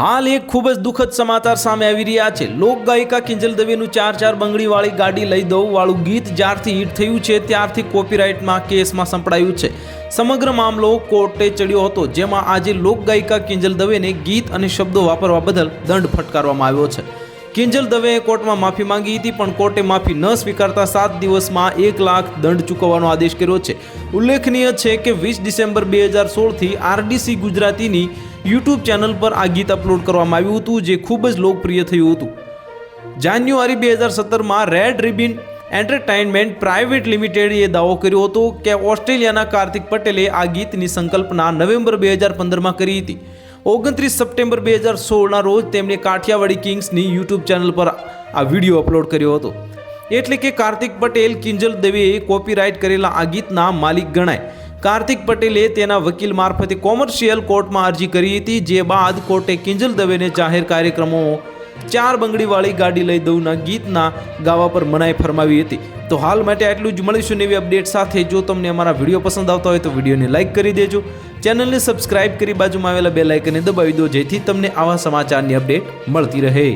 હાલ એક ખૂબ જ દુઃખદ સમાચાર સામે આવી રહ્યા છે. લોક ગાયિકા કિંજલ દવેનું ચાર ચાર બંગડીવાળી ગાડી લઈ દઉં વાળું ગીત જ્યારથી હિટ થયું છે, ત્યારથી કોપીરાઇટમાં કેસમાં સંપડાયું છે. સમગ્ર મામલો કોર્ટે ચડ્યો હતો, જેમાં આજે લોક ગાયિકા કિંજલ દવેને ગીત અને શબ્દો વાપરવા બદલ દંડ ફટકારવામાં આવ્યો છે. કિંજલ દવેએ કોર્ટમાં માફી માંગી હતી, પણ કોર્ટે માફી ન સ્વીકારતા સાત દિવસમાં એક લાખ દંડ ચૂકવવાનો આદેશ કર્યો છે. ઉલ્લેખનીય છે કે વીસ ડિસેમ્બર બે હજાર સોળથી આરડીસી ગુજરાતીની યુટ્યુબ ચેનલ પર આ ગીત અપલોડ કરવામાં આવ્યું હતું, જે ખૂબ જ લોકપ્રિય થયું હતું. જાન્યુઆરી બે હજાર સત્તરમાં રેડ રિબિન એન્ટરટેઇનમેન્ટ પ્રાઇવેટ લિમિટેડે દાવો કર્યો હતો કે ઓસ્ટ્રેલિયાના કાર્તિક પટેલે આ ગીતની સંકલ્પના નવેમ્બર બે હજાર પંદરમાં કરી હતી. ઓગણત્રીસ સપ્ટેમ્બર બે હજાર સોળના રોજ તેમણે કાઠિયાવાડી કિંગ્સની યુટ્યુબ ચેનલ પર આ વીડિયો અપલોડ કર્યો હતો. એટલે કે કાર્તિક પટેલ, કિંજલ દવેએ કોપીરાઇટ કરેલા આ ગીતના માલિક ગણાય. કાર્તિક પટેલે તેના વકીલ મારફતે કોમર્શિયલ કોર્ટમાં અરજી કરી હતી, જે બાદ કોર્ટે કિંજલ દવેને જાહેર કાર્યક્રમો ચાર બંગડીવાળી ગાડી લઈ દઉંના ગીતના ગાવા પર મનાઈ ફરમાવી હતી. તો હાલ માટે આટલું જ મળીશું નવી અપડેટ સાથે. જો તમને અમારા વીડિયો પસંદ આવતા હોય તો વિડીયોને લાઇક કરી દેજો. ચેનલને સબસ્ક્રાઇબ કરી બાજુમાં આવેલા બે લાઇકને દબાવી દો જેથી તમને આવા સમાચારની અપડેટ મળતી રહે.